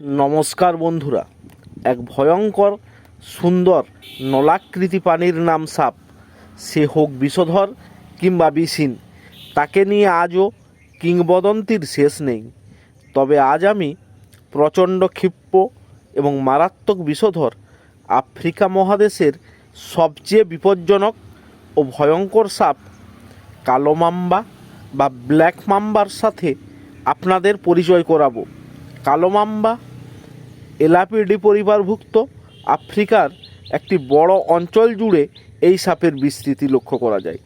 নমস্কার বন্ধুরা। এক ভয়ঙ্কর, সুন্দর, নলাকৃতি প্রাণীর নাম সাপ। সে হোক বিষধর কিংবা বিষহীন, তাকে নিয়ে আজও কিংবদন্তির শেষ নেই। তবে আজ আমি প্রচণ্ড ক্ষিপ্র এবং মারাত্মক বিষধর আফ্রিকা মহাদেশের সবচেয়ে বিপজ্জনক ও ভয়ঙ্কর সাপ, কালো মাম্বা বা ব্ল্যাক মাম্বার সাথে আপনাদের পরিচয় করাবো। কালো মাম্বা এলাপিডি পরিবারভুক্ত আফ্রিকার একটি বড় অঞ্চল জুড়ে এই সাপের বিস্তৃতি লক্ষ্য করা যায়।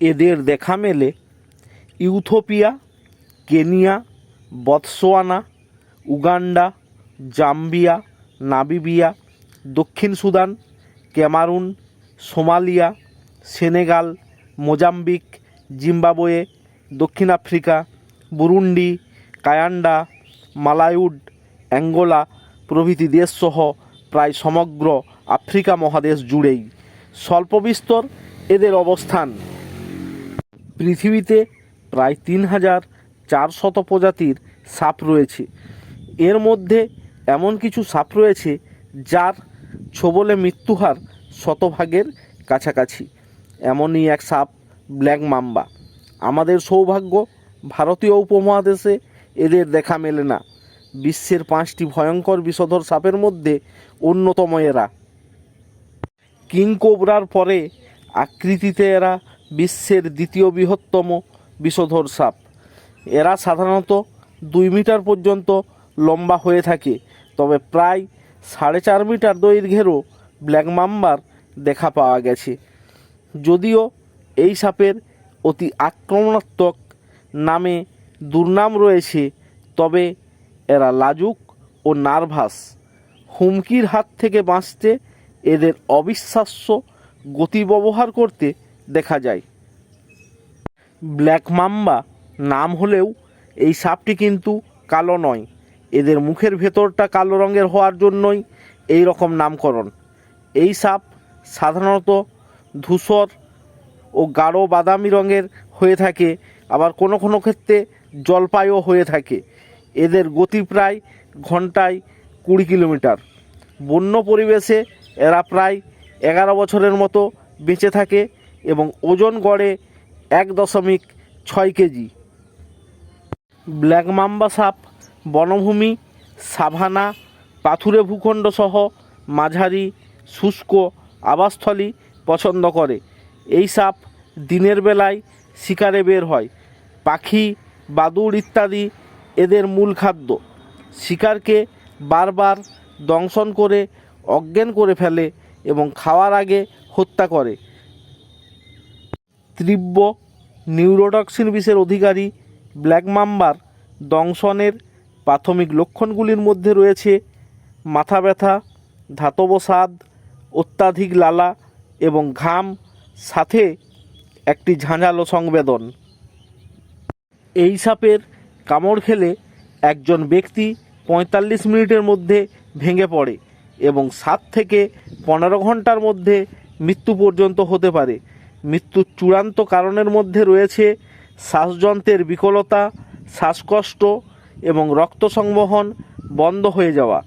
এদের দেখা মেলে Ethiopia, Kenya Botswana Uganda, Zambia, Namibia, দক্ষিণ Sudan, Cameroon, Somalia, Senegal, Mozambique, Zimbabwe, দক্ষিণ আফ্রিকা, বুরুন্ডি, কায়ান্ডা, মালায়ুড অ্যাঙ্গোলা প্রভৃতি দেশসহ প্রায় সমগ্র আফ্রিকা মহাদেশ জুড়েই। স্বল্প বিস্তর এদের অবস্থান। পৃথিবীতে প্রায় তিন হাজার চারশত প্রজাতির সাপ রয়েছে। এর মধ্যে এমন কিছু সাপ রয়েছে যার ছোবলে মৃত্যুহার শতভাগের কাছাকাছি। এমনই এক সাপ, ব্ল্যাক মাম্বা। আমাদের সৌভাগ্য ভারতীয় উপমহাদেশে এদের দেখা মেলে না। বিশ্বের পাঁচটি ভয়ঙ্কর বিষধর সাপের মধ্যে অন্যতম এরা। কিং কোবরার পরে আকৃতিতে এরা বিশ্বের দ্বিতীয় বৃহত্তম বিষধর সাপ। এরা সাধারণত দুই মিটার পর্যন্ত লম্বা হয়ে থাকে, তবে প্রায় সাড়ে চার মিটার দৈর্ঘ্যেরও ব্ল্যাক মাম্বার দেখা পাওয়া গেছে। যদিও এই সাপের অতি আক্রমণাত্মক নামে দুর্নাম রয়েছে, তবে এরা লাজুক ও নার্ভাস। হুমকির হাত থেকে বাঁচতে এদের অবিশ্বাস্য গতি ব্যবহার করতে দেখা যায়। ব্ল্যাক মাম্বা নাম হলেও এই সাপটি কিন্তু কালো নয়। এদের মুখের ভেতরটা কালো রঙের হওয়ার জন্যই এই রকম নামকরণ। এই সাপ সাধারণত ধূসর ও গাঢ় বাদামি রঙের হয়ে থাকে, আবার কোনো কোনো ক্ষেত্রে জলপাইও হয়ে থাকে। এদের গতি প্রায় ঘন্টায় কুড়ি কিলোমিটার। বন্য পরিবেশে এরা প্রায় এগারো বছরের মতো বেঁচে থাকে এবং ওজন গড়ে এক দশমিক ছয় কেজি। ব্ল্যাক মাম্বা সাপ, বনভূমি, সাভানা, পাথুরে ভূখণ্ড সহ মাঝারি, শুষ্ক আবাসস্থলী পছন্দ করে। এই সাপ দিনের বেলায় শিকারে বের হয়। পাখি, বাদুড় ইত্যাদি এদের মূল খাদ্য। শিকারকে বারবার দংশন করে, অজ্ঞান করে ফেলে এবং খাওয়ার আগে হত্যা করে। তীব্র নিউরোটক্সিন বিষের অধিকারী ব্ল্যাক মাম্বার দংশনের প্রাথমিক লক্ষণগুলির মধ্যে রয়েছে মাথা ব্যথা, ধাতব স্বাদ, অত্যাধিক লালা এবং ঘাম, সাথে একটি ঝাঁঝালো সংবেদন। এই সাপের কামড় খেলে একজন ব্যক্তি পঁয়তাল্লিশ মিনিটের মধ্যে ভেঙে পড়ে এবং সাত থেকে পনেরো ঘণ্টার মধ্যে মৃত্যু পর্যন্ত হতে পারে। মৃত্যুর চূড়ান্ত কারণের মধ্যে রয়েছে শ্বাসযন্ত্রের বিকলতা, শ্বাসকষ্ট এবং রক্ত সংবহন বন্ধ হয়ে যাওয়া।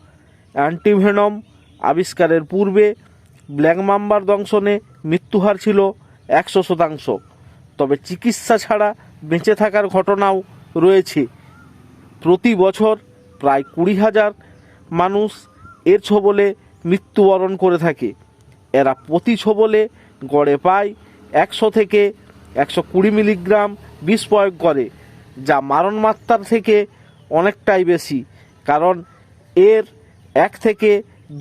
অ্যান্টিভেনম আবিষ্কারের পূর্বে ব্ল্যাক মাম্বার দংশনে মৃত্যুহার ছিল একশো শতাংশ। তবে চিকিৎসা ছাড়া বেঁচে থাকার ঘটনাও রয়েছে। প্রতি বছর প্রায় কুড়ি হাজার মানুষ এর ছোবলে মৃত্যুবরণ করে থাকে। এরা প্রতি ছোবলে গড়ে পায় একশো থেকে একশো কুড়ি মিলিগ্রাম বিষ প্রয়োগ করে, যা মারণ মাত্রার থেকে অনেকটাই বেশি, কারণ এর এক থেকে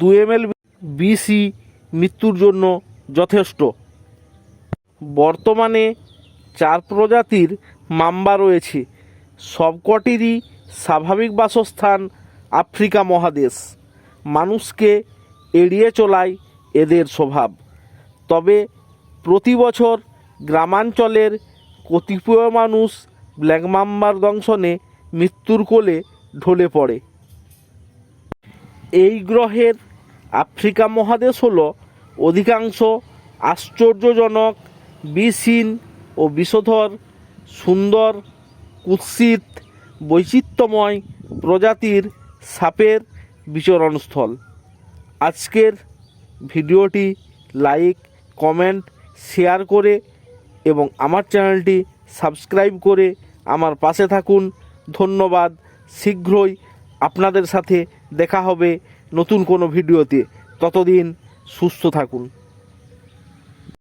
দু এম এল বিষই মৃত্যুর জন্য যথেষ্ট। বর্তমানে চার প্রজাতির মাম্বা রয়েছে। সবকটিরই স্বাভাবিক বাসস্থান আফ্রিকা মহাদেশ। মানুষকে এড়িয়ে চলায় এদের স্বভাব। তবে প্রতি বছর গ্রামাঞ্চলের কতিপয় মানুষ ব্ল্যাক মাম্বার দংশনে মৃত্যুর কোলে ঢলে পড়ে। এই গ্রহের আফ্রিকা মহাদেশ হল অধিকাংশ আশ্চর্যজনক বিষহীন ও বিষধর, সুন্দর কুৎসিত, বৈচিত্র্যময় প্রজাতির সাপের বিচরণস্থল। আজকের ভিডিওটি লাইক, কমেন্ট, শেয়ার করে এবং আমার চ্যানেলটি সাবস্ক্রাইব করে আমার পাশে থাকুন। ধন্যবাদ। শীঘ্রই আপনাদের সাথে দেখা হবে নতুন কোনো ভিডিওতে। ততদিন সুস্থ থাকুন।